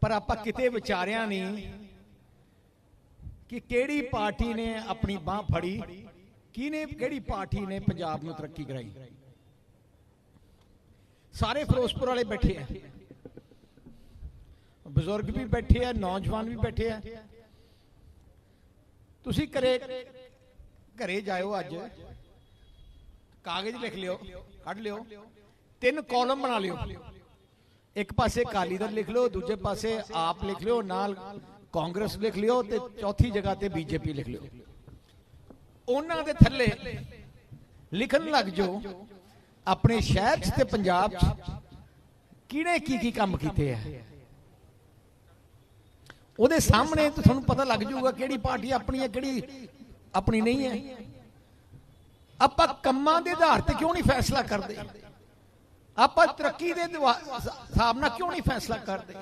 ਪਰ ਆਪਾਂ ਕਿਤੇ ਵਿਚਾਰਿਆ ਨਹੀਂ ਕਿ ਕਿਹੜੀ ਪਾਰਟੀ ਨੇ ਆਪਣੀ ਬਾਹ ਫੜੀ? ਕਿਹਨੇ ਕਿਹੜੀ ਪਾਰਟੀ ਨੇ ਪੰਜਾਬ ਨੂੰ ਤਰੱਕੀ ਕਰਾਈ? ਸਾਰੇ ਫਿਰੋਜ਼ਪੁਰ ਵਾਲੇ ਬੈਠੇ ਆ। ਬਜ਼ੁਰਗ ਵੀ ਬੈਠੇ ਆ, ਨੌਜਵਾਨ ਵੀ ਬੈਠੇ ਆ। ਤੁਸੀਂ ਘਰੇ ਘਰੇ ਜਾਇਓ ਅੱਜ। ਕਾਗਜ਼ ਲਿਖ ਲਿਓ, ਕੱਢ ਲਿਓ। ਤਿੰਨ ਕਾਲਮ ਬਣਾ ਲਿਓ। ਇੱਕ ਪਾਸੇ ਅਕਾਲੀ ਦਲ ਲਿਖ ਲਿਓ, ਦੂਜੇ ਪਾਸੇ ਆਪ ਲਿਖ ਲਿਓ, ਨਾਲ ਕਾਂਗਰਸ ਲਿਖ ਲਿਓ ਤੇ ਚੌਥੀ ਜਗ੍ਹਾ ਤੇ ਬੀਜੇਪੀ ਲਿਖ ਲਿਓ। ਉਹਨਾਂ ਦੇ ਥੱਲੇ ਲਿਖਣ ਲੱਗ ਜਾਓ, ਆਪਣੇ ਸ਼ਹਿਰ 'ਚ ਤੇ ਪੰਜਾਬ 'ਚ ਕਿਹਨੇ ਕੀ ਕੀ ਕੰਮ ਕੀਤੇ ਆ? ਉਹਦੇ ਸਾਹਮਣੇ ਤੁਹਾਨੂੰ ਪਤਾ ਲੱਗ ਜਾਊਗਾ ਕਿਹੜੀ ਪਾਰਟੀ ਆਪਣੀ ਹੈ, ਕਿਹੜੀ ਆਪਣੀ ਨਹੀਂ ਹੈ। ਆਪਾਂ ਕੰਮਾਂ ਦੇ ਆਧਾਰ ਤੇ ਕਿਉਂ ਨਹੀਂ ਫੈਸਲਾ ਕਰਦੇ? ਆਪਾਂ ਤਰੱਕੀ ਦੇ ਹਿਸਾਬ ਨਾਲ ਕਿਉਂ ਨਹੀਂ ਫੈਸਲਾ ਕਰਦੇ?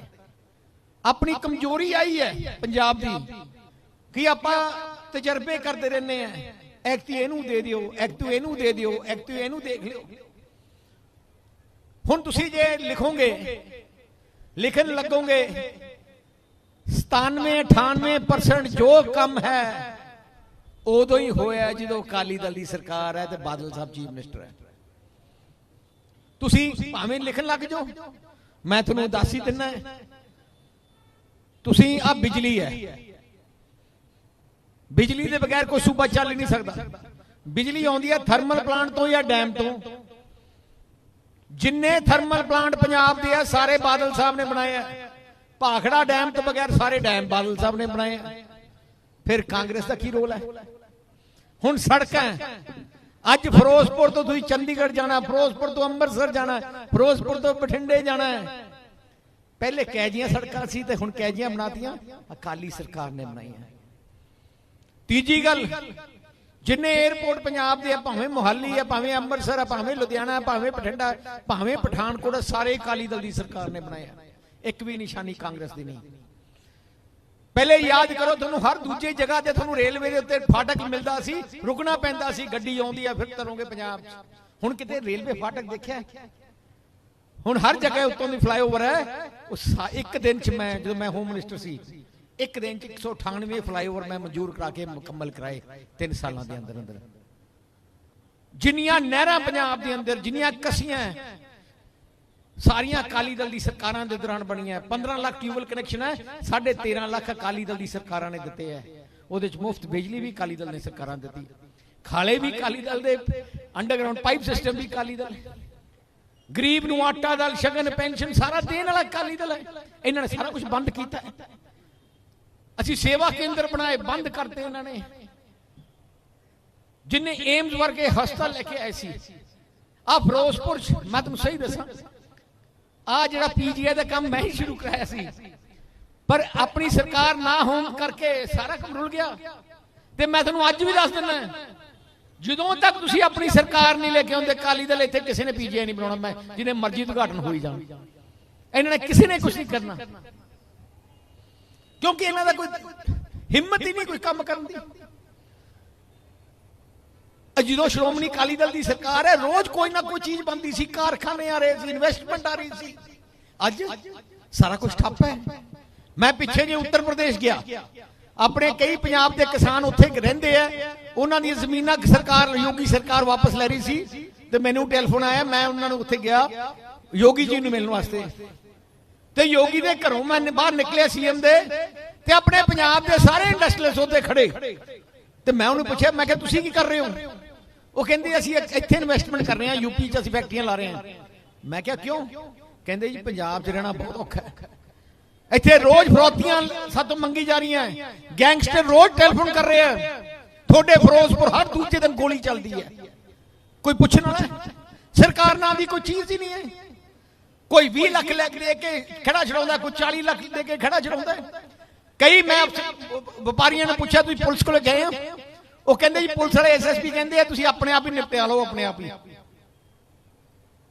ਆਪਣੀ ਕਮਜ਼ੋਰੀ ਆਈ ਹੈ ਪੰਜਾਬ ਦੀ। ਕਿ ਆਪਾਂ ਤਜਰਬੇ ਕਰਦੇ ਰਹਿੰਦੇ ਆ ਐਕਟ ਇਹਨੂੰ ਦੇ ਦਿਓ ਐਕਟ ਇਹਨੂੰ ਦੇ ਦਿਓ ਐਕਟ ਇਹਨੂੰ ਦੇਖ ਲਿਓ। ਹੁਣ ਤੁਸੀਂ ਜੇ ਲਿਖੋਗੇ ਲਿਖਣ ਲੱਗੋਗੇ 97 98% ਜੋ ਕੰਮ ਹੈ ਉਦੋਂ ਹੀ ਹੋਇਆ ਜਦੋਂ ਅਕਾਲੀ ਦਲ ਦੀ ਸਰਕਾਰ ਹੈ ਤੇ ਬਾਦਲ ਸਾਹਿਬ ਚੀਫ ਮਿਨਿਸਟਰ ਹੈ। ਤੁਸੀਂ ਭਾਵੇਂ ਲਿਖਣ ਲੱਗ ਜਾਓ। ਮੈਂ ਤੁਹਾਨੂੰ ਦੱਸ ਹੀ ਦਿੰਨਾ। ਤੁਸੀਂ ਆ ਬਿਜਲੀ ਹੈ। ਬਿਜਲੀ ਦੇ ਬਗੈਰ ਕੋਈ ਸੂਬਾ ਚੱਲ ਹੀ ਨਹੀਂ ਸਕਦਾ। ਬਿਜਲੀ ਆਉਂਦੀ ਹੈ ਥਰਮਲ ਪਲਾਂਟ ਤੋਂ ਜਾਂ ਡੈਮ ਤੋਂ। ਜਿੰਨੇ ਥਰਮਲ ਪਲਾਂਟ ਪੰਜਾਬ ਦੇ ਆ ਸਾਰੇ ਬਾਦਲ ਸਾਹਿਬ ਨੇ ਬਣਾਏ ਆ। ਭਾਖੜਾ ਡੈਮ ਤੋਂ ਬਗੈਰ ਸਾਰੇ ਡੈਮ ਬਾਦਲ ਸਾਹਿਬ ਨੇ ਬਣਾਏ ਆ। ਫਿਰ ਕਾਂਗਰਸ ਦਾ ਕੀ ਰੋਲ ਹੈ? ਹੁਣ ਸੜਕਾਂ ਅੱਜ ਫਿਰੋਜ਼ਪੁਰ ਤੋਂ ਤੁਸੀਂ ਚੰਡੀਗੜ੍ਹ ਜਾਣਾ, ਫਿਰੋਜ਼ਪੁਰ ਤੋਂ ਅੰਮ੍ਰਿਤਸਰ ਜਾਣਾ, ਫਿਰੋਜ਼ਪੁਰ ਤੋਂ ਬਠਿੰਡੇ ਜਾਣਾ ਹੈ। ਪਹਿਲੇ ਕੈਜੀਆਂ ਸੜਕਾਂ ਸੀ ਤੇ ਹੁਣ ਕੈਜੀਆਂ ਬਣਾਤੀਆਂ, ਅਕਾਲੀ ਸਰਕਾਰ ਨੇ ਬਣਾਈਆਂ ਤੀਜੀ ਗੱਲ, ਜਿੰਨੇ 에어ਪੋਰਟ ਪੰਜਾਬ ਦੇ ਆ, ਭਾਵੇਂ ਮੁਹੱਲੀ ਆ, ਭਾਵੇਂ ਅੰਮ੍ਰਿਤਸਰ ਆ, ਭਾਵੇਂ ਲੁਧਿਆਣਾ ਭਾਵੇਂ ਬਠਿੰਡਾ ਭਾਵੇਂ ਪਠਾਨਕੋਟ ਸਾਰੇ ਅਕਾਲੀ ਦਲ ਦੀ ਸਰਕਾਰ ਨੇ ਬਣਾਇਆ ਇੱਕ ਵੀ ਨਿਸ਼ਾਨੀ ਕਾਂਗਰਸ ਦੀ ਨਹੀਂ। ਪਹਿਲੇ ਯਾਦ ਕਰੋ, ਤੁਹਾਨੂੰ ਹਰ ਦੂਜੀ ਜਗ੍ਹਾ ਤੇ ਤੁਹਾਨੂੰ ਰੇਲਵੇ ਦੇ ਉੱਤੇ ਫਾਟਕ ਮਿਲਦਾ ਸੀ, ਰੁਕਣਾ ਪੈਂਦਾ ਸੀ, ਗੱਡੀ ਆਉਂਦੀ ਆ, ਫਿਰ ਤਰੋਂਗੇ ਪੰਜਾਬ 'ਚ। ਹੁਣ ਕਿਤੇ ਰੇਲਵੇ ਫਾਟਕ ਦੇਖਿਆ ਹੁਣ ਹਰ ਜਗ੍ਹਾ ਉੱਤੋਂ ਦੀ ਫਲਾਈਓਵਰ ਹੈ। ਉਹ ਇੱਕ ਦਿਨ 'ਚ ਮੈਂ, ਜਦੋਂ ਮੈਂ ਹੋਮ ਮਿਨਿਸਟਰ ਸੀ, ਇੱਕ ਦਿਨ 'ਚ 198 ਫਲਾਈਓਵਰ ਮੈਂ ਮਨਜ਼ੂਰ ਕਰਾ ਕੇ ਮੁਕੰਮਲ ਕਰਾਏ 3 ਸਾਲਾਂ ਦੇ ਅੰਦਰ ਅੰਦਰ ਜਿੰਨੀਆਂ ਨਹਿਰਾਂ ਪੰਜਾਬ ਦੇ ਅੰਦਰ, ਜਿੰਨੀਆਂ ਕਸੀਆਂ ਸਾਰੀਆਂ ਅਕਾਲੀ ਦਲ ਦੀ ਸਰਕਾਰਾਂ ਦੇ ਦੌਰਾਨ ਬਣੀਆਂ 15 ਲੱਖ ਟਿਊਬਲ ਕਨੈਕਸ਼ਨ ਹੈ 13.5 ਲੱਖ ਅਕਾਲੀ ਦਲ ਦੀ ਸਰਕਾਰਾਂ ਨੇ ਦਿੱਤੇ ਹੈ। ਉਹਦੇ ਚ ਮੁਫਤ ਬਿਜਲੀ ਵੀ ਅਕਾਲੀ ਦਲ ਨੇ ਸਰਕਾਰਾਂ ਦਿੱਤੀ। ਖਾਲੇ ਵੀ ਅਕਾਲੀ ਦਲ ਦੇ ਅੰਡਰਗਰਾਉਂਡ ਪਾਈਪ ਸਿਸਟਮ ਵੀ ਅਕਾਲੀ ਦਲ। ਗਰੀਬ ਨੂੰ ਆਟਾ ਦਾਲ, ਸ਼ਗਨ, ਪੈਨਸ਼ਨ ਸਾਰਾ ਦੇਣ ਵਾਲਾ ਅਕਾਲੀ ਦਲ ਹੈ। ਇਹਨਾਂ ਨੇ ਸਾਰਾ ਕੁਝ ਬੰਦ ਕੀਤਾ ਅਸੀਂ ਸੇਵਾ ਕੇਂਦਰ ਬਣਾਏ, ਬੰਦ ਕਰਤੇ ਇਹਨਾਂ ਨੇ। ਜਿੰਨੇ ਏਮਜ਼ ਵਰਗੇ ਹਸਪਤਾਲ ਲੈ ਕੇ ਆਏ ਸੀ। ਆ ਫਿਰੋਜ਼ਪੁਰ ਚ, ਮੈਂ ਤੁਹਾਨੂੰ ਸਹੀ ਦੱਸਾਂ ਆ ਜਿਹੜਾ ਪੀਜੀਆਈ ਦਾ ਕੰਮ ਮੈਂ ਹੀ ਸ਼ੁਰੂ ਕਰਾਇਆ ਸੀ। ਪਰ ਆਪਣੀ ਸਰਕਾਰ ਨਾ ਹੋਣ ਕਰਕੇ ਸਾਰਾ ਕੰਮ ਰੁਲ ਗਿਆ। ਤੇ ਮੈਂ ਤੁਹਾਨੂੰ ਅੱਜ ਵੀ ਦੱਸ ਦਿੰਦਾ ਜਦੋਂ ਤੱਕ ਤੁਸੀਂ ਆਪਣੀ ਸਰਕਾਰ ਨਹੀਂ ਲੈ ਕੇ ਆਉਂਦੇ ਕਾਲੀ ਦਲ ਇੱਥੇ ਕਿਸੇ ਨੇ ਪੀਜੀਆਈ ਨਹੀਂ ਬਣਾਉਣਾ, ਮੈਂ ਜਿਹਨੇ ਮਰਜ਼ੀ ਉਦਘਾਟਨ ਹੋਈ ਜਾਣ। ਇਹਨਾਂ ਨੇ ਕਿਸੇ ਨੇ ਕੁਝ ਨਹੀਂ ਕਰਨਾ। ਕਿਉਂਕਿ ਇਹਨਾਂ ਦਾ ਕੋਈ ਹਿੰਮਤ ਹੀ ਨਹੀਂ ਕੋਈ ਕੰਮ ਕਰਨ ਦੀ। ਜਦੋਂ ਸ਼੍ਰੋਮਣੀ ਅਕਾਲੀ ਦਲ ਦੀ ਸਰਕਾਰ ਹੈ, ਰੋਜ਼ ਕੋਈ ਨਾ ਕੋਈ ਚੀਜ਼ ਬੰਦੀ ਸੀ, ਕਾਰਖਾਨੇ ਆ ਰਹੇ ਸੀ ਇਨਵੈਸਟਮੈਂਟ ਆ ਰਹੀ ਸੀ। ਅੱਜ ਸਾਰਾ ਕੁਝ ਠੱਪ ਹੈ। ਮੈਂ ਪਿੱਛੇ ਜੇ ਉੱਤਰ ਪ੍ਰਦੇਸ਼ ਗਿਆ। ਆਪਣੇ ਕਈ ਪੰਜਾਬ ਦੇ ਕਿਸਾਨ ਉੱਥੇ ਰਹਿੰਦੇ ਆ। ਉਹਨਾਂ ਦੀਆਂ ਜ਼ਮੀਨਾਂ ਸਰਕਾਰ, ਯੋਗੀ ਸਰਕਾਰ ਵਾਪਸ ਲੈ ਰਹੀ ਸੀ ਤੇ ਮੈਨੂੰ ਟੈਲੀਫੋਨ ਆਇਆ, ਮੈਂ ਉਹਨਾਂ ਨੂੰ ਉੱਥੇ ਗਿਆ। ਯੋਗੀ ਜੀ ਨੂੰ ਮਿਲਣ ਵਾਸਤੇ। ਤੇ ਯੋਗੀ ਦੇ ਘਰੋਂ ਮੈਂ ਬਾਹਰ ਨਿਕਲਿਆ ਸੀਐਮ ਦੇ ਤੇ ਆਪਣੇ ਪੰਜਾਬ ਦੇ ਸਾਰੇ ਇੰਡਸਟਰੀਅਲਿਸਟ ਉੱਤੇ ਖੜੇ। ਤੇ ਮੈਂ ਉਹਨੂੰ ਪੁੱਛਿਆ, ਮੈਂ ਕਿਹਾ, ਤੁਸੀਂ ਕੀ ਕਰ ਰਹੇ ਹੋ? ਉਹ ਕਹਿੰਦੇ ਅਸੀਂ ਇੱਥੇ ਇਨਵੈਸਟਮੈਂਟ ਕਰ ਰਹੇ ਹਾਂ ਯੂਪੀ 'ਚ ਅਸੀਂ ਫੈਕਟਰੀਆਂ ਲਾ ਰਹੇ ਹਾਂ। ਮੈਂ ਕਿਹਾ ਕਿਉਂ? ਕਹਿੰਦੇ ਜੀ ਪੰਜਾਬ 'ਚ ਰਹਿਣਾ ਬਹੁਤ ਔਖਾ ਹੈ। ਇੱਥੇ ਰੋਜ਼ ਫਰੋਤੀਆਂ ਸਾਤੋਂ ਮੰਗੀ ਜਾ ਰਹੀਆਂ ਹੈ। ਗੈਂਗਸਟਰ ਰੋਜ਼ ਟੈਲੀਫੋਨ ਕਰ ਰਹੇ ਆ ਤੁਹਾਡੇ ਫਿਰੋਜ਼ਪੁਰ ਹਰ ਦੂਜੇ ਦਿਨ ਗੋਲੀ ਚੱਲਦੀ ਹੈ। ਕੋਈ ਪੁੱਛਣ ਵਾਲਾ ਹੈ? ਸਰਕਾਰ ਨਾਂ ਦੀ ਕੋਈ ਚੀਜ਼ ਹੀ ਨਹੀਂ ਹੈ। ਕੋਈ 20 ਲੱਖ ਲੈ ਕੇ ਦੇ ਕੇ ਖੜਾ ਛਡਾਉਂਦਾ ਕੋਈ 40 ਲੱਖ ਦੇ ਕੇ ਖੜਾ ਛਡਾਉਂਦਾ ਹੈ। ਕਈ ਮੈਂ ਵਪਾਰੀਆਂ ਨੇ ਪੁੱਛਿਆ ਤੁਸੀਂ ਪੁਲਿਸ ਕੋਲ ਗਏ ਆ ਉਹ ਕਹਿੰਦੇ ਜੀ ਪੁਲਿਸ ਵਾਲੇ ਐਸਐਸਪੀ ਕਹਿੰਦੇ ਆ ਤੁਸੀਂ ਆਪਣੇ ਆਪ ਹੀ ਨਿਪਟਿਆ ਲਓ ਆਪਣੇ ਆਪ ਹੀ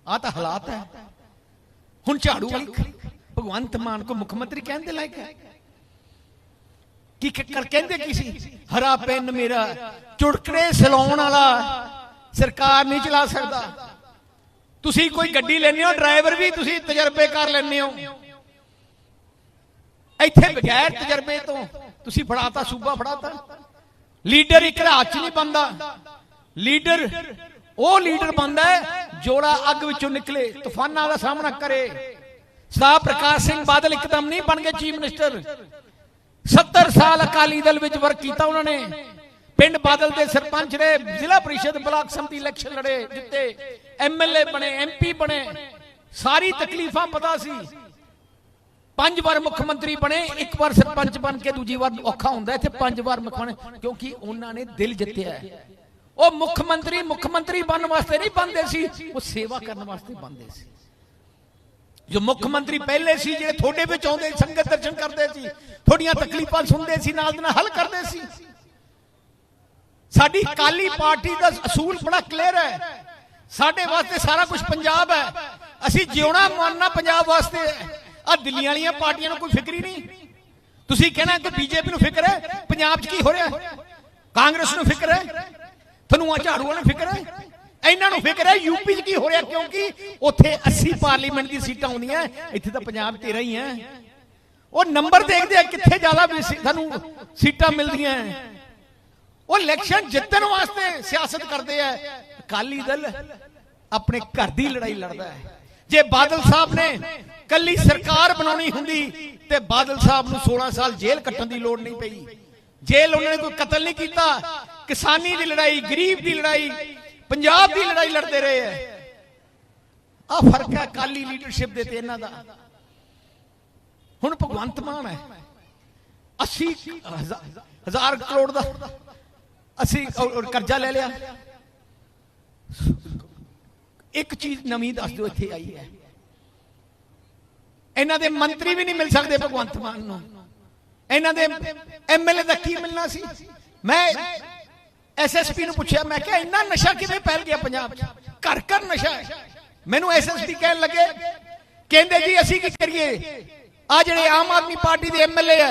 ਆ ਤਾਂ ਹਾਲਾਤ ਹੈ। ਹੁਣ ਝਾੜੂ ਵਾਲੀ ਭਗਵੰਤ ਮਾਨ ਕੋ ਮੁੱਖ ਮੰਤਰੀ ਕਹਿੰਦੇ ਲਾਇਕ ਹੈ। ਕੀ ਕਰ ਕਹਿੰਦੇ ਕੀ ਸੀ? ਹਰਾ ਪੈਨ ਮੇਰਾ ਚੁਟਕੜੇ ਸਲਾਉਣ ਵਾਲਾ ਸਰਕਾਰ ਨਹੀਂ ਚਲਾ ਸਕਦਾ। ਤੁਸੀਂ ਕੋਈ ਗੱਡੀ ਲੈਣੀ ਹੋ ਡਰਾਈਵਰ ਵੀ ਤੁਸੀਂ ਤਜਰਬੇ ਕਰ ਲੈਣੇ ਹੋ। ਇੱਥੇ ਬਗੈਰ ਤਜਰਬੇ ਤੋਂ ਤੁਸੀਂ ਫੜਾਤਾ ਸੂਬਾ ਫੜਾਤਾ। ਲੀਡਰ ਇੱਕ ਰਾਤ ਚ ਨਹੀਂ ਬੰਦਾ ਲੀਡਰ, ਉਹ ਲੀਡਰ ਬੰਦਾ ਜੋੜਾ ਅੱਗ ਵਿੱਚੋਂ ਨਿਕਲੇ, ਤੂਫਾਨਾਂ ਦਾ ਸਾਹਮਣਾ ਕਰੇ। ਸਰਦਾਰ ਪ੍ਰਕਾਸ਼ ਸਿੰਘ ਬਾਦਲ ਇੱਕਦਮ ਨਹੀਂ ਬਣ ਗਏ ਚੀਫ ਮਿਨਿਸਟਰ। 70 ਸਾਲ ਅਕਾਲੀ ਦਲ ਵਿੱਚ ਵਰਕ ਕੀਤਾ ਉਹਨਾਂ ਨੇ। ਪਿੰਡ ਬਾਦਲ ਦੇ ਸਰਪੰਚ ਰਹੇ, ਜ਼ਿਲ੍ਹਾ ਪ੍ਰੀਸ਼ਦ ਬਲਾਕ ਸੰਮਤੀ ਇਲੈਕਸ਼ਨ ਲੜੇ, ਜਿੱਤੇ। ਐਮਐਲਏ ਬਣੇ ਐਮਪੀ ਬਣੇ। ਸਾਰੀ ਤਕਲੀਫਾਂ ਪਤਾ ਸੀ। ਪੰਜ ਵਾਰ ਮੁੱਖ ਮੰਤਰੀ ਬਣੇ, ਇੱਕ ਵਾਰ ਸਰਪੰਚ ਬਣ ਕੇ, ਦੂਜੀ ਵਾਰ ਔਖਾ ਹੁੰਦਾ, ਇੱਥੇ ਪੰਜ ਵਾਰ ਮੁੱਖ ਬਣੇ, ਕਿਉਂਕਿ ਉਹਨਾਂ ਨੇ ਦਿਲ ਜਿੱਤਿਆ ਹੈ। ਉਹ ਮੁੱਖ ਮੰਤਰੀ ਮੁੱਖ ਮੰਤਰੀ ਬਣਨ ਵਾਸਤੇ ਨਹੀਂ ਬਣਦੇ ਸੀ, ਉਹ ਸੇਵਾ ਕਰਨ ਵਾਸਤੇ ਬਣਦੇ ਸੀ। ਜੋ ਮੁੱਖ ਮੰਤਰੀ ਪਹਿਲੇ ਸੀ ਜਿਹੜੇ ਤੁਹਾਡੇ ਵਿੱਚ ਆਉਂਦੇ, ਸੰਗਤ ਦਰਸ਼ਨ ਕਰਦੇ ਸੀ, ਤੁਹਾਡੀਆਂ ਤਕਲੀਫਾਂ ਸੁਣਦੇ ਸੀ, ਨਾਲ ਦੇ ਨਾਲ ਹੱਲ ਕਰਦੇ ਸੀ। ਸਾਡੀ ਕਾਲੀ ਪਾਰਟੀ ਦਾ ਅਸੂਲ ਬੜਾ ਕਲੀਅਰ ਹੈ। ਸਾਡੇ ਵਾਸਤੇ ਸਾਰਾ ਕੁਝ ਪੰਜਾਬ ਹੈ। ਅਸੀਂ ਜਿਉਣਾ ਮਰਨਾ ਪੰਜਾਬ ਵਾਸਤੇ ਹੈ। ਆ ਦਿੱਲੀ ਵਾਲੀਆਂ ਪਾਰਟੀਆਂ ਨੂੰ ਕੋਈ ਫਿਕਰ ਹੀ ਨਹੀਂ। ਤੁਸੀਂ ਕਹਿਣਾ ਕਿ ਬੀਜੇਪੀ ਨੂੰ ਫਿਕਰ ਹੈ? ਪੰਜਾਬ 'ਚ ਕੀ ਹੋ ਰਿਹਾ ਕਾਂਗਰਸ ਨੂੰ ਫਿਕਰ ਹੈ? ਤੁਹਾਨੂੰ ਆ ਝਾੜੂ ਵਾਲਿਆਂ ਨੂੰ ਫਿਕਰ ਹੈ? ਇਹਨਾਂ ਨੂੰ ਫਿਕਰ ਹੈ? ਯੂਪੀ 'ਚ ਕੀ ਹੋ ਰਿਹਾ? ਕਿਉਂਕਿ ਉੱਥੇ 80 ਪਾਰਲੀਮੈਂਟ ਦੀ ਸੀਟਾਂ ਆਉਂਦੀਆਂ ਇੱਥੇ ਤਾਂ ਪੰਜਾਬ 'ਚ ਹੀ ਹੈ। ਉਹ ਨੰਬਰ ਦੇਖਦੇ ਆ ਕਿੱਥੇ ਜ਼ਿਆਦਾ ਵੀ ਸਾਨੂੰ ਸੀਟਾਂ ਮਿਲਦੀਆਂ ਉਹ ਇਲੈਕਸ਼ਨ ਜਿੱਤਣ ਵਾਸਤੇ ਸਿਆਸਤ ਕਰਦੇ ਆ। ਅਕਾਲੀ ਦਲ ਆਪਣੇ ਘਰ ਦੀ ਲੜਾਈ ਲੜਦਾ ਹੈ। ਜੇ ਬਾਦਲ ਸਾਹਿਬ ਨੇ ਕੱਲੀ ਸਰਕਾਰ ਬਣਾਉਣੀ ਹੁੰਦੀ ਤੇ ਬਾਦਲ ਸਾਹਿਬ ਨੂੰ 16 ਸਾਲ ਜੇਲ੍ਹ ਕੱਟਣ ਦੀ ਲੋੜ ਨਹੀਂ ਪਈ। ਜੇਲ੍ਹ ਉਹਨਾਂ ਨੇ ਕੋਈ ਕਤਲ ਨਹੀਂ ਕੀਤਾ। ਕਿਸਾਨੀ ਦੀ ਲੜਾਈ, ਗਰੀਬ ਦੀ ਲੜਾਈ, ਪੰਜਾਬ ਦੀ ਲੜਾਈ ਲੜਦੇ ਰਹੇ ਆ ਆ ਫ਼ਰਕ ਹੈ ਅਕਾਲੀ ਲੀਡਰਸ਼ਿਪ ਦੇ ਤੇ ਇਹਨਾਂ ਦਾ। ਹੁਣ ਭਗਵੰਤ ਮਾਨ ਹੈ 80 ਹਜ਼ਾਰ ਕਰੋੜ ਦਾ ਅਸੀਂ ਔਰ- ਕਰਜ਼ਾ ਲੈ ਲਿਆ। ਇੱਕ ਚੀਜ਼ ਨਵੀਂ ਦੱਸ ਦਿਓ, ਇੱਥੇ ਆਈ ਹੈ। ਇਹਨਾਂ ਦੇ ਮੰਤਰੀ ਵੀ ਨਹੀਂ ਮਿਲ ਸਕਦੇ ਭਗਵੰਤ ਮਾਨ ਨੂੰ। ਇਹਨਾਂ ਦੇ ਐਮਐਲਏ ਦਾ ਕੀ ਮਿਲਣਾ ਸੀ? ਮੈਂ ਐਸਐਸਪੀ ਨੂੰ ਪੁੱਛਿਆ, ਮੈਂ ਕਿਹਾ, ਇੰਨਾ ਨਸ਼ਾ ਕਿਵੇਂ ਫੈਲ ਗਿਆ ਪੰਜਾਬ 'ਚ? ਘਰ ਘਰ ਨਸ਼ਾ ਹੈ। ਮੈਨੂੰ ਐਸਐਸਪੀ ਕਹਿਣ ਲੱਗੇ, ਕਹਿੰਦੇ ਜੀ, ਅਸੀਂ ਕੀ ਕਰੀਏ? ਆ ਜਿਹੜੇ ਆਮ ਆਦਮੀ ਪਾਰਟੀ ਦੇ ਐਮਐਲਏ ਆ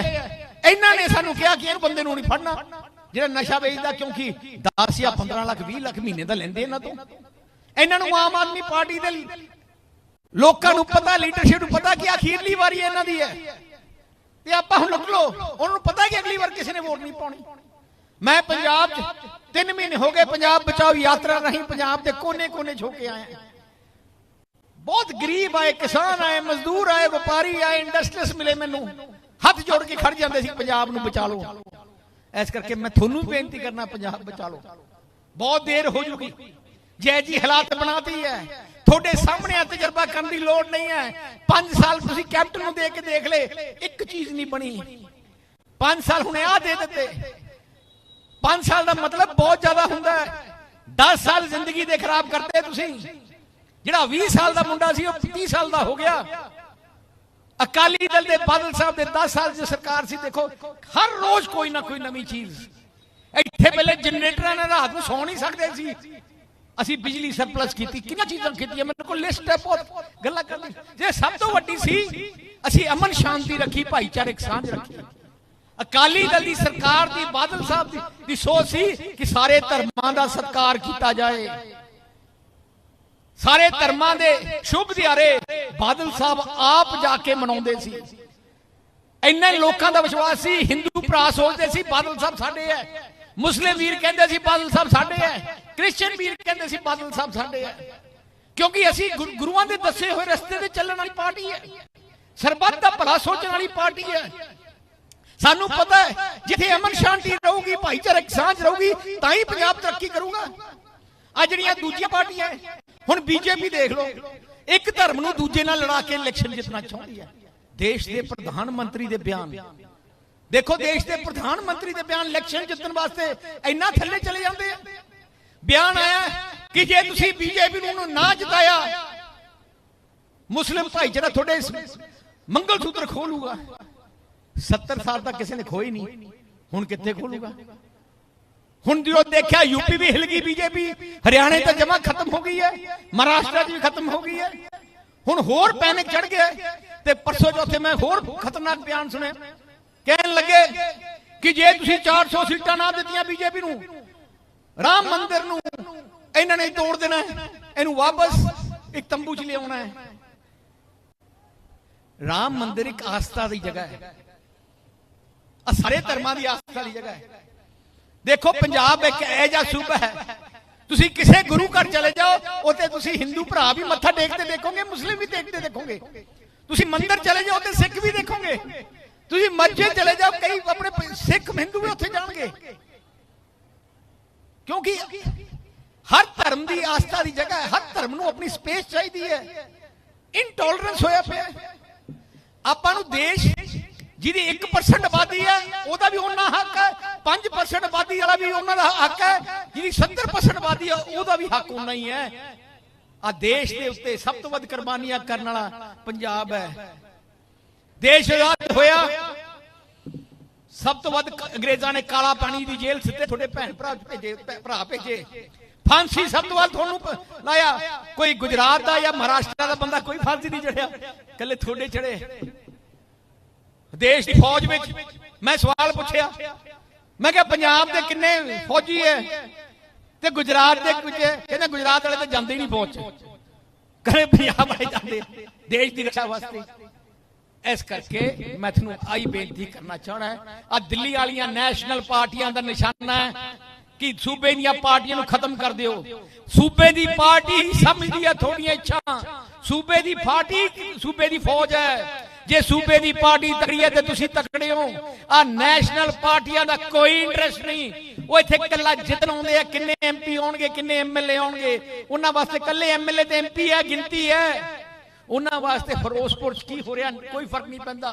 ਇਹਨਾਂ ਨੇ ਸਾਨੂੰ ਕਿਹਾ ਕਿ ਇਹ ਬੰਦੇ ਨੂੰ ਨਹੀਂ ਫੜਨਾ। ਜਿਹੜਾ ਨਸ਼ਾ ਵੇਚਦਾ, ਕਿਉਂਕਿ 10 ਜਾਂ 15 ਲੱਖ 20 ਲੱਖ ਮਹੀਨੇ ਦਾ ਲੈਂਦੇ ਇਹਨਾਂ ਤੋਂ। ਇਹਨਾਂ ਨੂੰ ਆਮ ਆਦਮੀ ਪਾਰਟੀ ਦੇ ਲੋਕਾਂ ਨੂੰ ਪਤਾ ਲੀਡਰਸ਼ਿਪ ਨੂੰ ਪਤਾ ਕਿ ਅਖੀਰਲੀ ਵਾਰੀ ਇਹਨਾਂ ਦੀ ਹੈ। ਤੇ ਆਪਾਂ ਹੁਣ ਲੁੱਟ ਲੋ ਉਹਨਾਂ ਨੂੰ ਪਤਾ ਕਿ ਅਗਲੀ ਵਾਰ ਕਿਸੇ ਨੇ ਵੋਟ ਨਹੀਂ ਪਾਉਣੀ। ਮੈਂ ਪੰਜਾਬ 'ਚ 3 ਮਹੀਨੇ ਹੋ ਗਏ, ਪੰਜਾਬ ਬਚਾਓ ਯਾਤਰਾ ਰਾਹੀਂ ਪੰਜਾਬ ਦੇ ਕੋਨੇ-ਕੋਨੇ ਛੋ ਕੇ ਆਇਆ। ਬਹੁਤ ਗਰੀਬ ਆਏ, ਕਿਸਾਨ ਆਏ, ਮਜ਼ਦੂਰ ਆਏ, ਵਪਾਰੀ ਆਏ ਇੰਡਸਟਰੀਸ ਮਿਲੇ ਮੈਨੂੰ। ਹੱਥ ਜੋੜ ਕੇ ਖੜ ਜਾਂਦੇ ਸੀ, ਪੰਜਾਬ ਨੂੰ ਬਚਾ ਲਓ। ਇਸ ਕਰਕੇ ਮੈਂ ਤੁਹਾਨੂੰ ਬੇਨਤੀ ਕਰਨਾ, ਪੰਜਾਬ ਬਚਾ ਲਓ। ਬਹੁਤ ਦੇਰ ਹੋ ਚੁੱਕੀ। ਜੈ ਜੀ ਹਾਲਾਤ ਬਣਾਤੀ ਹੈ। ਤੁਹਾਡੇ ਸਾਹਮਣੇ ਤਜਰਬਾ ਕਰਨ ਦੀ ਲੋੜ ਨਹੀਂ ਹੈ। 5 ਸਾਲ ਤੁਸੀਂ ਕੈਪਟਨ ਨੂੰ ਦੇ ਕੇ ਦੇਖ ਲੈ ਇੱਕ ਚੀਜ਼ ਨਹੀਂ ਬਣੀ। 5 ਸਾਲ ਹੁਣੇ ਆ ਦੇ ਦਿੱਤੇ। 5 ਸਾਲ ਦਾ ਮਤਲਬ ਬਹੁਤ ਜ਼ਿਆਦਾ ਹੁੰਦਾ ਹੈ। 10 ਸਾਲ ਜ਼ਿੰਦਗੀ ਦੇ ਖਰਾਬ ਕਰਤੇ ਤੁਸੀਂ। ਜਿਹੜਾ 20 ਸਾਲ ਦਾ ਮੁੰਡਾ ਸੀ, ਉਹ 30 ਸਾਲ ਦਾ ਹੋ ਗਿਆ। ਅਕਾਲੀ ਦਲ ਦੇ ਬਾਦਲ ਸਾਹਿਬ ਦੇ 10 ਸਾਲ ਦੀ ਸਰਕਾਰ ਸੀ, ਦੇਖੋ, ਹਰ ਰੋਜ਼ ਕੋਈ ਨਾ ਕੋਈ ਨਵੀਂ ਚੀਜ਼। ਇੱਥੇ ਪਹਿਲੇ ਜਨਰੇਟਰਾਂ ਨਾਲ ਰਾਤ ਨੂੰ ਸੌ ਨਹੀਂ ਸਕਦੇ ਸੀ। ਅਸੀਂ ਬਿਜਲੀ ਸਰਪਲਸ ਕੀਤੀ। ਕਿੰਨਾ ਚੀਜ਼ਾਂ ਕੀਤੀਆਂ ਮੇਰੇ ਕੋਲ ਲਿਸਟ ਹੈ ਬਹੁਤ ਗੱਲਾਂ ਕਰਨੀ ਜੇ ਸਭ ਤੋਂ ਵੱਡੀ ਸੀ ਅਸੀਂ ਅਮਨ ਸ਼ਾਂਤੀ ਰੱਖੀ ਭਾਈਚਾਰਕ ਸਾਂਝ ਰੱਖੀ। ਅਕਾਲੀ ਦਲ ਦੀ ਸਰਕਾਰ ਦੀ ਬਾਦਲ ਸਾਹਿਬ ਦੀ, ਸੋਚ ਸੀ ਕਿ ਸਾਰੇ ਧਰਮਾਂ ਦਾ ਸਤਿਕਾਰ ਕੀਤਾ ਜਾਏ। ਸਾਰੇ ਧਰਮਾਂ ਦੇ ਸ਼ੁਭ ਦਿਹਾੜੇ ਬਾਦਲ ਸਾਹਿਬ ਆਪ ਜਾ ਕੇ ਮਨਾਉਂਦੇ ਸੀ। ਇੰਨੇ ਲੋਕਾਂ ਦਾ ਵਿਸ਼ਵਾਸ ਸੀ ਹਿੰਦੂ ਭਰਾ ਸੋਚਦੇ ਸੀ ਬਾਦਲ ਸਾਹਿਬ ਸਾਡੇ ਹੈ ਮੁਸਲਿਮ ਵੀਰ ਕਹਿੰਦੇ ਸੀ ਬਾਦਲ ਸਾਹਿਬ ਸਾਡੇ ਹੈ ਕ੍ਰਿਸਚੀਅਨ ਵੀਰ ਕਹਿੰਦੇ ਸੀ, ਬਾਦਲ ਸਾਹਿਬ ਸਾਡੇ ਐ ਕਿਉਂਕਿ ਅਸੀਂ ਗੁਰੂਆਂ ਦੇ ਦੱਸੇ ਹੋਏ ਰਸਤੇ ਤੇ ਚੱਲਣ ਵਾਲੀ ਪਾਰਟੀ ਹੈ ਸਰਬੱਤ ਦਾ ਭਲਾ ਸੋਚਣ ਵਾਲੀ ਪਾਰਟੀ ਹੈ ਸਾਨੂੰ ਪਤਾ ਹੈ, ਜਿੱਥੇ ਅਮਨ ਸ਼ਾਂਤੀ ਰਹੂਗੀ, ਭਾਈਚਾਰਕ ਸਾਂਝ ਰਹੂਗੀ, ਤਾਂ ਹੀ ਪੰਜਾਬ ਤਰੱਕੀ ਕਰੂਗਾ। ਆ ਜਿਹੜੀਆਂ ਦੂਜੀਆਂ ਪਾਰਟੀਆਂ ਹੁਣ ਬੀਜੇਪੀ ਦੇਖ ਲਓ। ਇੱਕ ਧਰਮ ਨੂੰ ਦੂਜੇ ਨਾਲ ਲੜਾ ਕੇ ਇਲੈਕਸ਼ਨ ਜਿੱਤਣਾ ਚਾਹੁੰਦੀ ਹੈ। ਦੇਸ਼ ਦੇ ਪ੍ਰਧਾਨ ਮੰਤਰੀ ਦੇ ਬਿਆਨ। ਦੇਖੋ, ਦੇਸ਼ ਦੇ ਪ੍ਰਧਾਨ ਮੰਤਰੀ ਦੇ ਬਿਆਨ ਇਲੈਕਸ਼ਨ ਜਿੱਤਣ ਵਾਸਤੇ ਇੰਨਾ ਥੱਲੇ ਚਲੇ ਜਾਂਦੇ ਆ। ਬਿਆਨ ਆਇਆ ਕਿ ਜੇ ਤੁਸੀਂ ਬੀਜੇਪੀ ਨੂੰ ਨਾ ਜਿਤਾਇਆ, ਮੁਸਲਿਮ ਭਾਈਚਾਰਾ ਤੁਹਾਡੇ ਮੰਗਲ ਸੂਤਰ ਖੋਲੂਗਾ। 70 ਸਾਲ ਤੱਕ ਕਿਸੇ ਨੇ ਖੋਈ ਨਹੀਂ, ਹੁਣ ਕਿੱਥੇ ਖੋਲੂਗਾ? ਹੁਣ ਜੋ ਦੇਖਿਆ ਯੂਪੀ ਵੀ ਹਿਲ ਗਈ ਬੀਜੇਪੀ, ਹਰਿਆਣੇ ਤਾਂ ਜਮਾ ਖਤਮ ਹੋ ਗਈ ਹੈ, ਮਹਾਰਾਸ਼ਟਰ 'ਚ ਵੀ ਖਤਮ ਹੋ ਗਈ ਹੈ। ਹੁਣ ਹੋਰ ਪੈਨਿਕ ਚੜ ਗਿਆ ਤੇ ਪਰਸੋਂ ਚੌਥੇ ਮੈਂ ਹੋਰ ਖਤਰਨਾਕ ਬਿਆਨ ਸੁਣਿਆ। ਕਹਿਣ ਲੱਗੇ ਕਿ ਜੇ ਤੁਸੀਂ 400 ਸੀਟਾਂ ਨਾ ਦਿੱਤੀਆਂ ਬੀਜੇਪੀ ਨੂੰ ਰਾਮ ਮੰਦਿਰ ਨੂੰ ਇਹਨਾਂ ਨੇ ਤੋੜ ਦੇਣਾ ਹੈ। ਇਹਨੂੰ ਵਾਪਸ ਇੱਕ ਤੰਬੂ 'ਚ ਲਿਆਉਣਾ ਹੈ। ਰਾਮ ਮੰਦਿਰ ਇੱਕ ਆਸਥਾ ਦੀ ਜਗ੍ਹਾ ਹੈ। ਆ ਸਾਰੇ ਧਰਮਾਂ ਦੀ ਆਸਥਾ ਵਾਲੀ ਜਗ੍ਹਾ ਹੈ। ਦੇਖੋ, ਪੰਜਾਬ ਇੱਕ ਇਹੋ ਜਿਹਾ ਸੂਬਾ ਹੈ। ਤੁਸੀਂ ਕਿਸੇ ਗੁਰੂ ਘਰ ਚਲੇ ਜਾਓ, ਉੱਥੇ ਤੁਸੀਂ ਹਿੰਦੂ ਭਰਾ ਵੀ ਮੱਥਾ ਟੇਕਦੇ ਦੇਖੋਗੇ, ਮੁਸਲਿਮ ਵੀ ਟੇਕਦੇ ਦੇਖੋਗੇ। ਤੁਸੀਂ ਮੰਦਿਰ ਚਲੇ ਜਾਓ ਤੇ ਸਿੱਖ ਵੀ ਦੇਖੋਗੇ। ਤੁਸੀਂ ਮਸਜਿਦ ਚਲੇ ਜਾਓ, ਕਈ ਆਪਣੇ ਸਿੱਖ ਹਿੰਦੂ ਵੀ ਉੱਥੇ ਜਾਣਗੇ। ਕਿਉਂਕਿ ਹਰ ਧਰਮ ਦੀ ਆਸਥਾ ਦੀ ਜਗ੍ਹਾ ਹੈ, ਹਰ ਧਰਮ ਨੂੰ ਆਪਣੀ ਸਪੇਸ ਚਾਹੀਦੀ ਹੈ। ਇਨਟੋਲਰੈਂਸ ਹੋਇਆ ਪਿਆ ਆਪਾਂ ਨੂੰ ਦੇਸ਼ ਜਿਹਦੀ 1% ਆਬਾਦੀ ਹੈ, ਉਹਦਾ ਵੀ ਉਹਨਾਂ ਹੱਕ ਹੈ 5% ਆਬਾਦੀ ਵਾਲਾ ਵੀ ਉਹਨਾਂ ਦਾ ਹੱਕ ਹੈ, ਜਿਹਦੀ 70% ਆਬਾਦੀ ਹੈ, ਉਹਦਾ ਵੀ ਹੱਕ ਉਹਨਾਂ ਹੀ ਹੈ। ਆ ਦੇਸ਼ ਦੇ ਉੱਤੇ ਸਭ ਤੋਂ ਵੱਧ ਕੁਰਬਾਨੀਆਂ ਕਰਨ ਵਾਲਾ ਪੰਜਾਬ ਹੈ। ਦੇਸ਼ ਆਜ਼ਾਦ ਹੋਇਆ ਸਭ ਤੋਂ ਵੱਧ ਅੰਗਰੇਜ਼ਾਂ ਨੇ ਕਾਲਾ ਪਾਣੀ ਦੀ ਜੇਲ੍ਹ ਸਿੱਧੇ ਤੁਹਾਡੇ ਭੈਣ ਭਰਾ ਭੇਜੇ ਭਰਾ ਭੇਜੇ। ਫਾਂਸੀ ਸਭ ਤੋਂ ਵੱਧ ਤੁਹਾਨੂੰ ਲਾਇਆ। ਕੋਈ ਗੁਜਰਾਤ ਦਾ ਜਾਂ ਮਹਾਰਾਸ਼ਟਰ ਦਾ ਬੰਦਾ ਕੋਈ ਫਾਂਸੀ ਨਹੀਂ ਚੜਿਆ। ਕੱਲੇ ਤੁਹਾਡੇ ਚੜੇ। ਦੇਸ਼ ਦੀ ਫੌਜ ਵਿੱਚ ਮੈਂ ਸਵਾਲ ਪੁੱਛਿਆ। ਮੈਂ ਕਿਹਾ, ਪੰਜਾਬ ਦੇ ਕਿੰਨੇ ਫੌਜੀ ਹੈ ਤੇ ਗੁਜਰਾਤ ਦੇ ਕੁਝ ਕਹਿੰਦੇ ਗੁਜਰਾਤ ਵਾਲੇ ਤਾਂ ਜਾਂਦੇ ਹੀ ਨਹੀਂ ਫੌਜ ਚ। ਕਰੇ ਪੰਜਾਬ ਵਾਲੇ ਜਾਂਦੇ ਦੇਸ਼ ਦੀ ਰੱਖਿਆ ਵਾਸਤੇ। ਇਸ ਕਰਕੇ ਮੈਂ ਤੁਹਾਨੂੰ ਆਈ ਬੇਨਤੀ ਕਰਨਾ ਚਾਹਣਾ ਆ ਦਿੱਲੀ ਵਾਲੀਆਂ ਨੈਸ਼ਨਲ ਪਾਰਟੀਆਂ ਦਾ ਨਿਸ਼ਾਨਾ ਹੈ ਕਿ ਸੂਬੇ ਦੀਆਂ ਪਾਰਟੀਆਂ ਨੂੰ ਖਤਮ ਕਰ ਦਿਓ। ਸੂਬੇ ਦੀ ਪਾਰਟੀ ਹੀ ਸਮਝਦੀ ਹੈ ਤੁਹਾਡੀਆਂ ਇੱਛਾ ਸੂਬੇ ਦੀ ਪਾਰਟੀ ਸੂਬੇ ਦੀ ਫੌਜ ਹੈ। ਜੇ ਸੂਬੇ ਦੀ ਪਾਰਟੀ ਤਕੜੀ ਹੈ ਤੇ ਤੁਸੀਂ ਤਕੜੇ ਹੋ। ਆ ਨੈਸ਼ਨਲ ਪਾਰਟੀਆਂ ਦਾ ਕੋਈ ਇੰਟਰਸਟ ਨਹੀਂ। ਉਹ ਇੱਥੇ ਕੱਲਾ ਜਿੱਤਣ ਆਉਂਦੇ ਆ, ਕਿੰਨੇ ਐਮਪੀ ਆਉਣਗੇ ਕਿੰਨੇ ਐਮਐਲਏ ਆਉਣਗੇ ਉਹਨਾਂ ਵਾਸਤੇ ਕੱਲੇ ਐਮਐਲਏ ਤੇ ਐਮਪੀ ਹੈ, ਗਿਣਤੀ ਹੈ। ਉਹਨਾਂ ਵਾਸਤੇ ਫਿਰੋਜ਼ਪੁਰ ਚ ਕੀ ਹੋ ਰਿਹਾ? ਕੋਈ ਫ਼ਰਕ ਨਹੀਂ ਪੈਂਦਾ।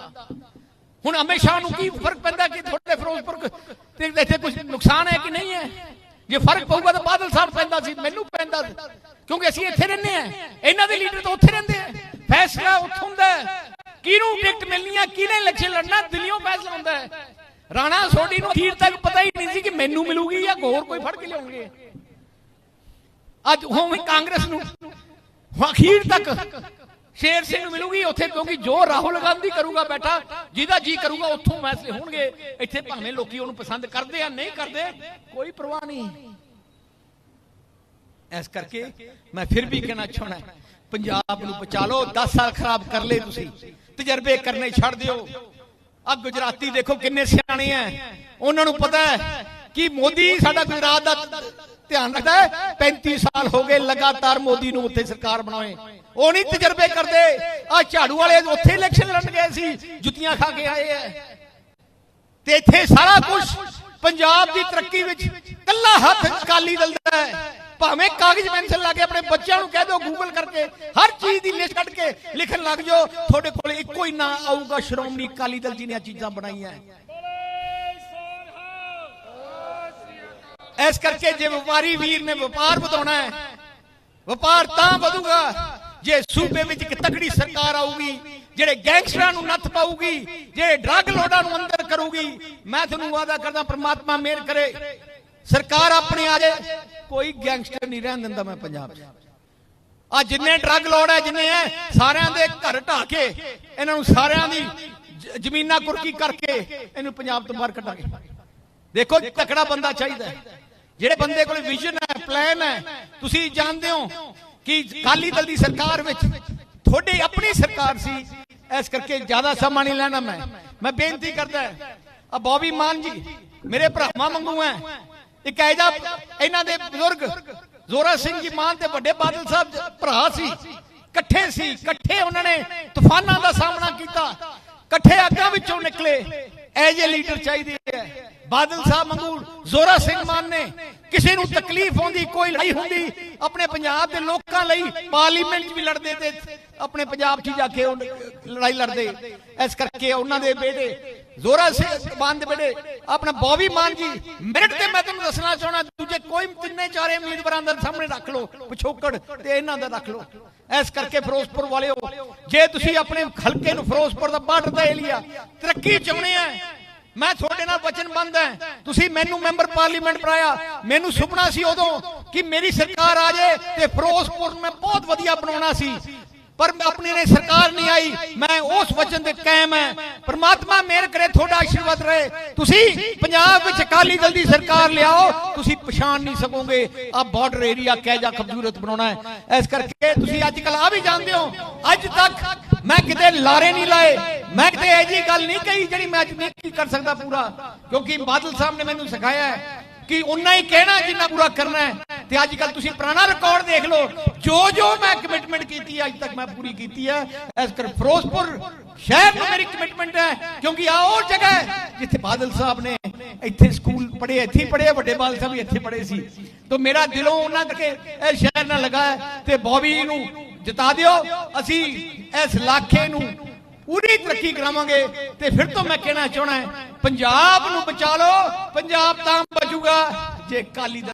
ਹੁਣ ਅਮਿਤ ਨੂੰ ਕੀ ਫ਼ਰਕ ਪੈਂਦਾ ਕਿ ਤੁਹਾਡੇ ਫਿਰੋਜ਼ਪੁਰ ਤੇ ਇੱਥੇ ਕੁਝ ਨੁਕਸਾਨ ਹੈ ਕਿ ਨਹੀਂ ਹੈ? ਜੇ ਫ਼ਰਕ ਪਊਗਾ ਤਾਂ ਬਾਦਲ ਸਾਹਿਬ ਪੈਂਦਾ ਸੀ, ਮੈਨੂੰ ਪੈਂਦਾ ਕਿਉਂਕਿ ਅਸੀਂ ਇੱਥੇ ਰਹਿੰਦੇ ਆ ਇਹਨਾਂ ਦੇ ਲੀਡਰ ਤਾਂ ਉੱਥੇ ਰਹਿੰਦੇ ਆ। ਫੈਸਲਾ ਉੱਥੋਂ ਹੁੰਦਾ ਕਿਹਨੂੰ ਟਿਕਟ ਮਿਲਣੀ ਹੈ ਕਿਹਨੇ ਇਲੈਕਸ਼ਨ ਲੜਨਾ, ਦਿੱਲੀੋਂ ਫੈਸਲਾ ਹੁੰਦਾ ਹੈ। ਰਾਣਾ ਸੋਢੀ ਨੂੰ ਅਖੀਰ ਤੱਕ ਪਤਾ ਹੀ ਨਹੀਂ ਸੀ ਕਿ ਮੈਨੂੰ ਮਿਲੂਗੀ ਜਾਂ ਹੋਰ ਕੋਈ ਫੜ ਕੇ ਲਿਆਉਣਗੇ। ਅੱਜ ਹੁਣ ਕਾਂਗਰਸ ਨੂੰ ਅਖੀਰ ਤੱਕ ਸ਼ੇਰ ਸਿੰਘ ਨੂੰ ਮਿਲੂਗੀ, ਉੱਥੇ ਕਿਉਂਕਿ ਜੋ ਰਾਹੁਲ ਗਾਂਧੀ ਕਰੂਗਾ ਬੈਠਾ ਜਿਹਦਾ ਜੀ ਕਰੂਗਾ, ਉੱਥੋਂ ਫੈਸਲੇ ਹੋਣਗੇ। ਇੱਥੇ ਭਾਵੇਂ ਲੋਕੀ ਉਹਨੂੰ ਪਸੰਦ ਕਰਦੇ ਆ, ਨਹੀਂ ਕਰਦੇ, ਕੋਈ ਪਰਵਾਹ ਨਹੀਂ। ਇਸ ਕਰਕੇ ਮੈਂ ਫਿਰ ਵੀ ਕਹਿਣਾ ਚਾਹਣਾ ਪੰਜਾਬ ਨੂੰ ਬਚਾ ਲਓ 10 ਸਾਲ ਖਰਾਬ ਕਰ ਲਏ ਤੁਸੀਂ, ਤਜਰਬੇ ਕਰਨੇ ਛੱਡ ਦਿਓ। ਆ ਗੁਜਰਾਤੀ ਦੇਖੋ ਕਿੰਨੇ ਸਿਆਣੇ ਆ। ਉਹਨਾਂ ਨੂੰ ਪਤਾ ਹੈ ਕਿ ਮੋਦੀ ਸਾਡਾ ਗੁਜਰਾਤ ਦਾ ਧਿਆਨ ਰੱਖਦਾ ਹੈ। 35 ਸਾਲ ਹੋ ਗਏ ਲਗਾਤਾਰ ਮੋਦੀ ਨੂੰ ਉੱਥੇ ਸਰਕਾਰ ਬਣਾਏ ਉਹ ਨਹੀਂ ਤਜਰਬੇ ਕਰਦੇ। ਆ ਝਾੜੂ ਵਾਲੇ ਉੱਥੇ ਇਲੈਕਸ਼ਨ ਲੜਨ ਗਏ ਸੀ। ਜੁੱਤੀਆਂ ਖਾ ਕੇ ਆਏ ਐ ਤੇ ਇੱਥੇ ਸਾਰਾ ਕੁਝ ਪੰਜਾਬ ਦੀ ਤਰੱਕੀ ਵਿੱਚ ਕੱਲਾ ਹੱਥ ਅਕਾਲੀ ਦਲ ਦਾ ਹੈ। ਭਾਵੇਂ ਕਾਗਜ਼ ਪੈਨਸਲ ਲਾ ਕੇ ਆਪਣੇ ਬੱਚਿਆਂ ਨੂੰ ਕਹਿ ਦਿਓ ਗੂਗਲ ਕਰਕੇ, ਹਰ ਚੀਜ਼ ਦੀ ਲਿਸਟ ਕੱਢ ਕੇ ਲਿਖਣ ਲੱਗ ਜਾਓ। ਤੁਹਾਡੇ ਕੋਲ ਇੱਕੋ ਹੀ ਨਾਂ ਆਊਗਾ ਸ਼੍ਰੋਮਣੀ ਅਕਾਲੀ ਦਲ ਜੀ ਨੇ ਇਹ ਚੀਜ਼ਾਂ ਬਣਾਈਆਂ। ਇਸ ਕਰਕੇ ਜੇ ਵਪਾਰੀ ਵੀਰ ਨੇ ਵਪਾਰ ਵਧਾਉਣਾ ਹੈ, ਵਪਾਰ ਤਾਂ ਵਧੂਗਾ। ਜੇ ਸੂਬੇ ਵਿੱਚ ਇੱਕ ਤਕੜੀ ਸਰਕਾਰ ਆਊਗੀ, ਜਿਹੜੇ ਗੈਂਗਸਟਰਾਂ ਨੂੰ ਨੱਥ ਪਾਊਗੀ, ਜਿਹੜੇ ਡਰੱਗ ਲੋਡਾਂ ਨੂੰ ਅੰਦਰ ਕਰੂਗੀ, ਮੈਂ ਤੁਹਾਨੂੰ ਵਾਅਦਾ ਕਰਦਾ, ਪ੍ਰਮਾਤਮਾ ਮਿਹਰ ਕਰੇ। ਸਰਕਾਰ ਆਪਣੀ ਆ ਜਾਏ ਕੋਈ ਗੈਂਗਸਟਰ ਨਹੀਂ ਰਹਿਣ ਦਿੰਦਾ ਮੈਂ ਪੰਜਾਬ 'ਚ। ਆ ਜਿੰਨੇ ਡਰੱਗ ਲੋਡ ਹੈ, ਜਿੰਨੇ ਹੈ, ਸਾਰਿਆਂ ਦੇ ਘਰ ਢਾ ਕੇ, ਇਹਨਾਂ ਨੂੰ ਸਾਰਿਆਂ ਦੀ ਜ਼ਮੀਨਾਂ ਕੁਰਕੀ ਕਰਕੇ, ਇਹਨੂੰ ਪੰਜਾਬ ਤੋਂ ਬਾਹਰ ਕੱਢਾਂਗੇ। ਦੇਖੋ, ਤਕੜਾ ਬੰਦਾ ਚਾਹੀਦਾ ਹੈ। ਜਿਹੜੇ ਬੰਦੇ ਕੋਲ ਵਿਜ਼ਨ ਹੈ ਪਲਾਨ ਹੈ, ਤੁਸੀਂ ਜਾਣਦੇ ਹੋ ਕਿ ਅਕਾਲੀ ਦਲ ਦੀ ਸਰਕਾਰ ਵਿੱਚ ਤੁਹਾਡੀ ਆਪਣੀ ਸਰਕਾਰ ਸੀ। ਇਸ ਕਰਕੇ ਜ਼ਿਆਦਾ ਸਮਾਂ ਨਹੀਂ ਲੈਣਾ ਮੈਂ। ਮੈਂ ਬੇਨਤੀ ਕਰਦਾ ਆ ਬੌਬੀ ਮਾਨ ਜੀ, ਮੇਰੇ ਭਰਾਵਾਂ ਵਾਂਗੂ ਹੈ। ਇੱਕ ਐਜਾ ਇਹਨਾਂ ਦੇ ਬਜ਼ੁਰਗ, ਜ਼ੋਰਾ ਸਿੰਘ ਜੀ ਮਾਨ ਤੇ ਵੱਡੇ ਬਾਦਲ ਸਾਹਿਬ ਭਰਾ ਸੀ। ਇਕੱਠੇ ਸੀ, ਇਕੱਠੇ ਉਹਨਾਂ ਨੇ ਤੂਫਾਨਾਂ ਦਾ ਸਾਹਮਣਾ ਕੀਤਾ। ਇਕੱਠੇ ਅੱਗਾਂ ਵਿੱਚੋਂ ਨਿਕਲੇ। ਐਜੇ ਲੀਡਰ ਚਾਹੀਦੇ ਹੈ ਬਾਦਲ ਸਾਹਿਬ ਮੰਗੂ ਜ਼ੋਰਾ ਸਿੰਘ ਮਾਨ ਨੇ ਕਿਸੇ ਨੂੰ ਤਕਲੀਫ ਹੁੰਦੀ ਕੋਈ ਲੜਾਈ ਹੁੰਦੀ, ਆਪਣੇ ਪੰਜਾਬ ਦੇ ਲੋਕਾਂ ਲਈ ਪਾਰਲੀਮੈਂਟ 'ਚ ਵੀ ਲੜਦੇ ਤੇ ਆਪਣੇ ਪੰਜਾਬ 'ਚ ਜਾ ਕੇ ਲੜਾਈ ਲੜਦੇ। ਇਸ ਕਰਕੇ ਉਹਨਾਂ ਦੇ ਬੇਟੇ ਜ਼ੋਰਾ ਸਿੰਘ ਮਾਨ ਦੇ ਬੇਟੇ, ਆਪਣਾ ਬੌਬੀ ਮਾਨ ਜੀ ਮਿੰਟ ਤੇ ਮੈਂ ਤੁਹਾਨੂੰ ਦੱਸਣਾ ਚਾਹਣਾ ਦੂਜੇ ਕੋਈ ਤਿੰਨੇ ਚਾਰੇ ਉਮੀਦਵਾਰਾਂ ਦੇ ਸਾਹਮਣੇ ਰੱਖ ਲਓ, ਪਿਛੋਕੜ ਤੇ ਇਹਨਾਂ ਦਾ ਰੱਖ ਲਓ। ਇਸ ਕਰਕੇ ਫਿਰੋਜ਼ਪੁਰ ਵਾਲਿਓ, ਜੇ ਤੁਸੀਂ ਆਪਣੇ ਹਲਕੇ ਨੂੰ ਫਿਰੋਜ਼ਪੁਰ ਦਾ ਬਾਰਡਰ ਦਾ ਏਰੀਆ ਤਰੱਕੀ ਚਾਹੁੰਦੇ ਆ ਮੈਂ ਤੁਹਾਡੇ ਨਾਲ ਵਚਨਬੰਦ ਹਾਂ। ਤੁਸੀਂ ਮੈਨੂੰ ਮੈਂਬਰ ਪਾਰਲੀਮੈਂਟ ਬਣਾਇਆ। ਮੈਨੂੰ ਸੁਪਨਾ ਸੀ ਉਦੋਂ ਕਿ ਮੇਰੀ ਸਰਕਾਰ ਆ ਜਾਏ ਤੇ ਫਿਰੋਜ਼ਪੁਰ ਮੈਂ ਬਹੁਤ ਵਧੀਆ ਬਣਾਉਣਾ ਸੀ। ਪਰ ਆਪਣੀ ਨੇ ਸਰਕਾਰ ਨਹੀਂ ਆਈ। ਮੈਂ ਉਸ ਵਚਨ ਤੇ ਕਾਇਮ ਹਾਂ। ਪ੍ਰਮਾਤਮਾ ਮਿਹਰ ਕਰੇ, ਤੁਹਾਡਾ ਆਸ਼ੀਰਵਾਦ ਰਹੇ। ਤੁਸੀਂ ਪੰਜਾਬ ਵਿੱਚ ਅਕਾਲੀ ਦਲ ਦੀ ਸਰਕਾਰ ਲਿਆਓ। ਤੁਸੀਂ ਪਛਾਣ ਨਹੀਂ ਸਕੋਗੇ। ਆ ਬਾਰਡਰ ਏਰੀਆ ਕਹਿ ਜਾ ਖੂਬਸੂਰਤ ਬਣਾਉਣਾ ਹੈ। ਇਸ ਕਰਕੇ ਤੁਸੀਂ ਅੱਜ ਕੱਲ ਆ ਵੀ ਜਾਣਦੇ ਹੋ। ਅੱਜ ਤੱਕ ਮੈਂ ਕਿਤੇ ਲਾਰੇ ਨਹੀਂ ਲਾਏ। ਮੈਂ ਕਿਤੇ ਇਹ ਜੀ ਗੱਲ ਨਹੀਂ ਕਹੀ ਜਿਹੜੀ ਮੈਂ ਅੱਜ ਨਹੀਂ ਕਰ ਸਕਦਾ ਪੂਰਾ। ਕਿਉਂਕਿ ਬਾਦਲ ਸਾਹਿਬ ਨੇ ਮੈਨੂੰ ਸਿਖਾਇਆ ਹੈ ਕਿ ਉਨਾ ਹੀ ਕਹਿਣਾ ਜਿੰਨਾ ਪੂਰਾ ਕਰਨਾ ਹੈ। ਤੇ ਅੱਜ ਕੱਲ ਤੁਸੀਂ ਪੁਰਾਣਾ ਰਿਕਾਰਡ ਦੇਖ ਲਓ। ਜੋ ਜੋ ਮੈਂ ਕਮਿਟਮੈਂਟ ਕੀਤੀ ਹੈ, ਅੱਜ ਤੱਕ ਮੈਂ ਪੂਰੀ ਕੀਤੀ ਹੈ। ਐਸ ਕਰ ਫਿਰੋਜ਼ਪੁਰ ਸ਼ਹਿਰ ਨੂੰ ਮੇਰੀ ਕਮਿਟਮੈਂਟ ਹੈ, ਕਿਉਂਕਿ ਆ ਉਹ ਜਗ੍ਹਾ ਹੈ ਜਿੱਥੇ ਬਾਦਲ ਸਾਹਿਬ ਨੇ ਇੱਥੇ ਸਕੂਲ ਪੜ੍ਹੇ, ਇੱਥੇ ਪੜ੍ਹੇ, ਵੱਡੇ ਬਾਦਲ ਸਾਹਿਬ ਵੀ ਇੱਥੇ ਪੜ੍ਹੇ ਸੀ। ਤੋਂ ਮੇਰਾ ਦਿਲੋਂ ਉਹਨਾਂ ਕਰਕੇ ਇਹ ਸ਼ਹਿਰ ਨਾਲ ਲਗਾ ਹੈ। ਤੇ ਬੌਬੀ ਨੂੰ ਜਿਤਾ ਦਿਓ। ਅਸੀਂ ਇਸ ਇਲਾਕੇ ਨੂੰ ਪੂਰੀ ਤਰੱਕੀ ਕਰਾਵਾਂਗੇ। ਤੇ ਫਿਰ ਤੋਂ ਮੈਂ ਕਹਿਣਾ ਚਾਹਣਾ ਪੰਜਾਬ ਨੂੰ ਬਚਾ ਲਓ, ਪੰਜਾਬ ਤਾਂ ਬਚੂਗਾ, ਜੇ ਕਾਲੀ ਦਲ